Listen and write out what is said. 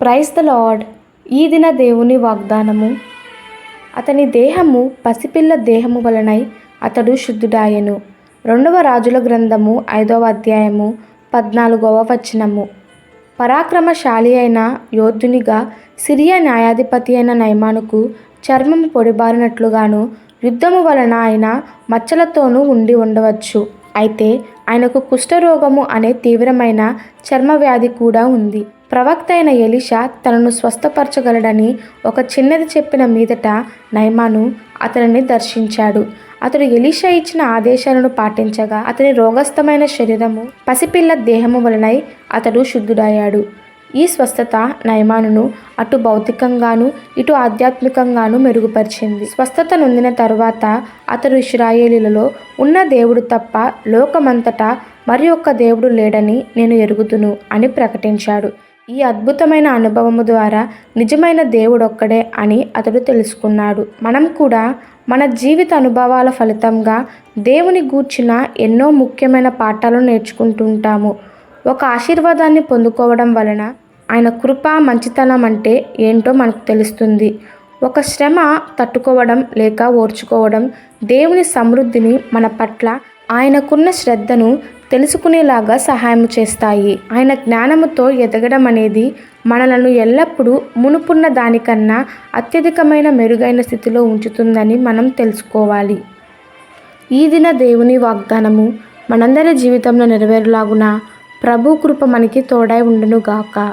Praise the lord. ఈ దిన దేవుని వాగ్దానము. అతని దేహము పసిపిల్ల దేహము వలనై అతడు శుద్ధుడాయను. రెండవ రాజుల గ్రంథము ఐదవ అధ్యాయము పద్నాలుగవ వచనము. పరాక్రమశాలి అయిన యోధునిగా సిరియా న్యాయాధిపతి అయిన నైమానుకు చర్మము పొడిబారినట్లుగాను యుద్ధము వలన ఆయన మచ్చలతోనూ ఉండి ఉండవచ్చు. అయితే ఆయనకు కుష్ఠరోగము అనే తీవ్రమైన చర్మవ్యాధి కూడా ఉంది. ప్రవక్త అయిన ఎలిషా తనను స్వస్థపరచగలడని ఒక చిన్నది చెప్పిన మీదట నైమాను అతనిని దర్శించాడు. అతడు ఎలీషా ఇచ్చిన ఆదేశాలను పాటించగా అతని రోగస్థమైన శరీరము పసిపిల్ల దేహము వలనై అతడు శుద్ధుడయ్యాడు. ఈ స్వస్థత నయమానును అటు భౌతికంగాను ఇటు ఆధ్యాత్మికంగాను మెరుగుపరిచింది. స్వస్థత నొందిన తరువాత అతడు ఇస్రాయేలీలలో ఉన్న దేవుడు తప్ప లోకమంతటా మరి ఒక్క దేవుడు లేడని నేను ఎరుగుతును అని ప్రకటించాడు. ఈ అద్భుతమైన అనుభవము ద్వారా నిజమైన దేవుడొక్కడే అని అతడు తెలుసుకున్నాడు. మనం కూడా మన జీవిత అనుభవాల ఫలితంగా దేవుని గూర్చిన ఎన్నో ముఖ్యమైన పాఠాలను నేర్చుకుంటుంటాము ఒక ఆశీర్వాదాన్ని పొందుకోవడం వలన ఆయన కృప మంచితనం అంటే ఏంటో మనకు తెలుస్తుంది. ఒక శ్రమ తట్టుకోవడం లేక ఓర్చుకోవడం దేవుని సమృద్ధిని మన పట్ల ఆయనకున్న శ్రద్ధను తెలుసుకునేలాగా సహాయం చేస్తాయి. ఆయన జ్ఞానముతో ఎదగడం అనేది మనలను ఎల్లప్పుడూ మునుపున్న దానికన్నా అత్యధికమైన మెరుగైన స్థితిలో ఉంచుతుందని మనం తెలుసుకోవాలి. ఈ దిన దేవుని వాగ్దానము మనందరి జీవితంలో నెరవేరులాగున. ప్రభు కృప మనకి తోడై ఉండునుగాక.